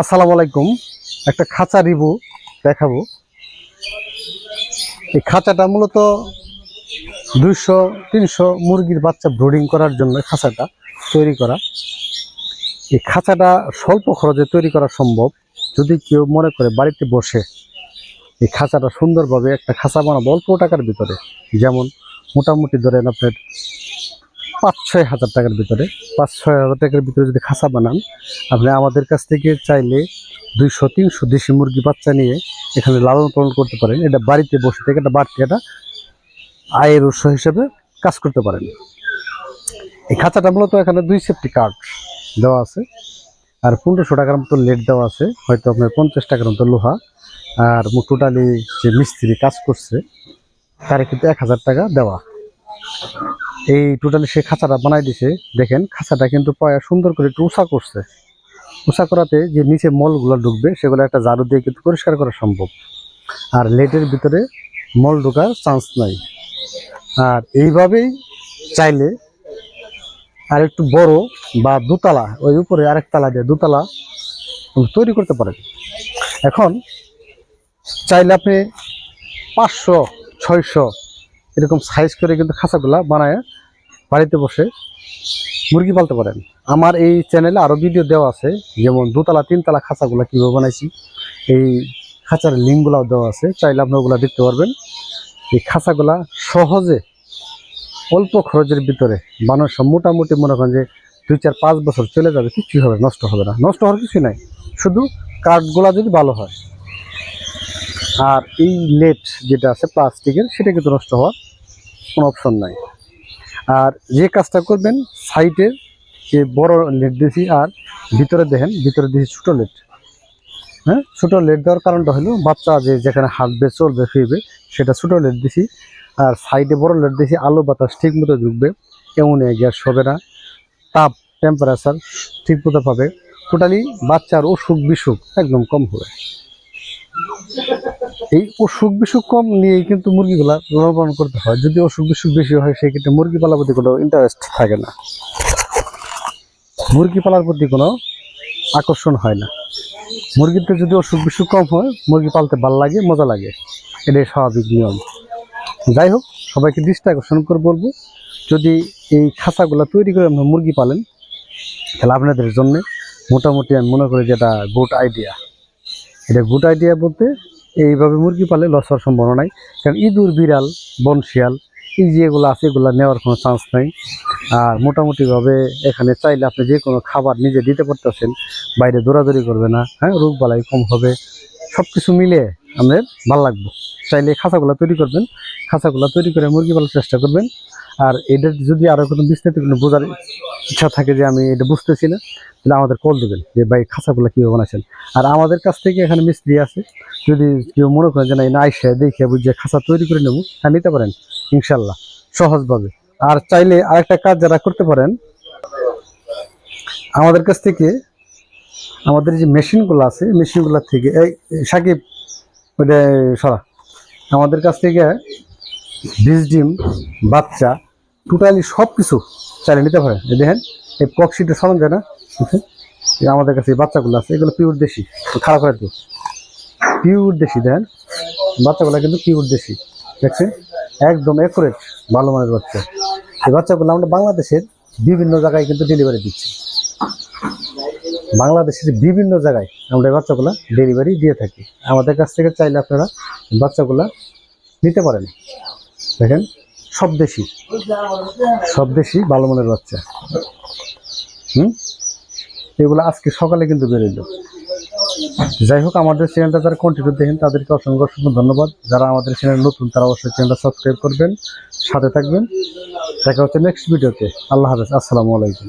আসসালামু আলাইকুম। একটা খাঁচা রিভু দেখাবো। এই খাঁচাটা মূলত দুইশো, তিনশো মুরগির বাচ্চা ব্রুডিং করার জন্য খাঁচাটা তৈরি করা। এই খাঁচাটা স্বল্প খরচে তৈরি করা সম্ভব। যদি কেউ মনে করে বাড়িতে বসে এই খাঁচাটা সুন্দরভাবে একটা খাঁচা বানাবো অল্প টাকার ভিতরে, যেমন মোটামুটি ধরেন আপনার পাঁচ ছয় হাজার টাকার ভিতরে পাঁচ ছয় হাজার টাকার ভিতরে যদি খাঁচা বানান, আপনি আমাদের কাছ থেকে চাইলে দুইশো তিনশো দেশি মুরগি বাচ্চা নিয়ে এখানে লালন পালন করতে পারেন। এটা বাড়িতে বসে থেকে একটা বাড়তি একটা আয়ের উৎস হিসেবে কাজ করতে পারেন। এই খাঁচাটা মূলত এখানে দুই সেফটি কার্ড দেওয়া আছে, আর পনেরোশো টাকার মতো লেট দেওয়া আছে, হয়তো আপনার পঞ্চাশ টাকার মতো লোহা, আর টোটালি যে মিস্ত্রি কাজ করছে, তার কিন্তু এক হাজার টাকা দেওয়া। এই টোটালি সে খাঁচাটা বানাই দিছে। দেখেন, খাঁচাটা কিন্তু পায়া সুন্দর করে একটু উঁচা করছে। উঁচা করাতে যে নিচে মলগুলো ঢুকবে, সেগুলো একটা ঝাড়ু দিয়ে কিন্তু পরিষ্কার করা সম্ভব। আর লেটের ভিতরে মল ঢোকার চান্স নাই। আর এইভাবেই চাইলে আর একটু বড় বা দুতলা, ওই উপরে আরেক তালা দিয়ে দুতলা তৈরি করতে পারেন। এখন চাইলে আপনি পাঁচশো, ছয়শো এরকম সাইজ করে কিন্তু খাঁচাগুলা বানায় বাড়িতে বসে মুরগি পালতে পারেন। আমার এই চ্যানেলে আরও ভিডিও দেওয়া আছে, যেমন দুতলা, তিনতলা খাঁচাগুলো কীভাবে বানাইছি। এই খাঁচার লিঙ্কগুলাও দেওয়া আছে, চাইলে আপনি ওগুলো দেখতে পারবেন। এই খাঁচাগুলা সহজে অল্প খরচের ভিতরে মানুষ মোটামুটি মনে করেন যে দুই চার পাঁচ বছর চলে যাবে, কিছুই হবে নষ্ট হবে না। নষ্ট হওয়ার কিছু নাই। শুধু কাঠগুলা যদি ভালো হয়। আর এই লেট যেটা আছে প্লাস্টিকের, সেটা কিন্তু নষ্ট হওয়ার কোনো অপশন নাই। আর যে কাজটা করবেন, সাইডের যে বড় লেট দিয়েছি আর ভিতরে দেখেন, ভিতরে দিয়েছি ছোটো লেট হ্যাঁ? ছোটো লেট দেওয়ার কারণটা হলো, বাচ্চা যে যেখানে হাঁটবে, চলবে ফিরবে সেটা ছোটো লেট দিছি। আর সাইডে বড় লেট দিয়েছি আলো বাতাস ঠিক মতো ঢুকবে, এমন গ্যাস হবে না। তাপ টেম্পারেচার ঠিক মতো পাবে। টোটালি বাচ্চার অসুখ বিসুখ একদম কম হবে। এই অসুখ বিসুখ কম নিয়েই কিন্তু মুরগিগুলা লালন করতে হয়। যদি অসুখ বিসুখ বেশি হয় সেক্ষেত্রে মুরগি পালার প্রতি কোনো ইন্টারেস্ট থাকে না। মুরগি পালার প্রতি কোনো আকর্ষণ হয় না। মুরগিতে যদি অসুখ বিসুখ কম হয়, মুরগি পালতে ভালো লাগে, মজা লাগে। এটাই স্বাভাবিক নিয়ম। যাই হোক, সবাইকে দৃষ্টি আকর্ষণ করে বলব, যদি এই খাঁচাগুলো তৈরি করে আপনার মুরগি পালেন, তাহলে আপনাদের জন্য মোটামুটি আমি মনে করি যে এটা গুড আইডিয়া এটা গুড দেওয়া বলতে এইভাবে মুরগি পালে লস হওয়ার সম্ভাবনা নাই। কারণ ইঁদুর, বিড়াল, বনশিয়াল, এই যেগুলো আছে, এগুলো নেওয়ার কোনো চান্স নাই। আর মোটামুটিভাবে এখানে চাইলে আপনি যে কোনো খাবার নিজে দিতে পারতেছেন, বাইরে দৌড়াদৌড়ি করবে না হ্যাঁ রোগ বালাই কম হবে সব কিছু মিলে আপনার ভালো লাগবো। চাইলে খাঁচাগুলো তৈরি করবেন, খাঁচাগুলো তৈরি করে মুরগি পালার চেষ্টা করবেন। আর এটা যদি আরও কোনো বিস্তারিত কোনো বোঝার ইচ্ছা থাকে যে আমি এটা বুঝতেছি না, তাহলে আমাদের কল দেবেন যে, ভাই, খাঁচাগুলো কীভাবে বানাইছেন? আর আমাদের কাছ থেকে এখানে মিস্ত্রি আছে, যদি কেউ মনে করেন যে, না না আইসে দেখে বুঝে খাঁচা তৈরি করে নেব হ্যাঁ নিতে পারেন ইনশাল্লাহ সহজভাবে। আর চাইলে আরেকটা কাজ যারা করতে পারেন, আমাদের কাছ থেকে আমাদের যে মেশিনগুলো আছে, মেশিনগুলো থেকে এই সাকিব ওইটা সরা। আমাদের কাছ থেকে বীজ, ডিম, বাচ্চা টোটালি সব কিছু চাইলে নিতে এই দেখেন, এই পক্সিটা সরঞ্জাম যায় না আমাদের কাছে বাচ্চাগুলো আছে, এগুলো পিওর দেশি। খারাপ করে তো পিওর দেশি, দেখেন। বাচ্চাগুলো কিন্তু পিওর দেশি, দেখছেন? একদম অ্যাকুরেট ভালো মানের বাচ্চা। এই বাচ্চাগুলো আমরা বাংলাদেশের বিভিন্ন জায়গায় কিন্তু ডেলিভারি দিচ্ছি। বাংলাদেশের বিভিন্ন জায়গায় আমরা এই বাচ্চাগুলো ডেলিভারি দিয়ে থাকি। আমাদের কাছ থেকে চাইলে আপনারা বাচ্চাগুলা নিতে পারেন। দেখেন, সব দেশি। সব দেশি ভালো মানের বাচ্চা। হুম? এগুলো আজকে সকালে কিন্তু বেরোলো যাই হোক, আমাদের চ্যানেলটা যারা কন্টিনিউ দেখেন, তাদেরকে অসংখ্য অসংখ্য ধন্যবাদ। যারা আমাদের চ্যানেল নতুন, তারা অবশ্যই চ্যানেলটা সাবস্ক্রাইব করবেন, সাথে থাকবেন। দেখা হচ্ছে নেক্সট ভিডিওতে আল্লাহ হাফেজ। আসসালামু আলাইকুম।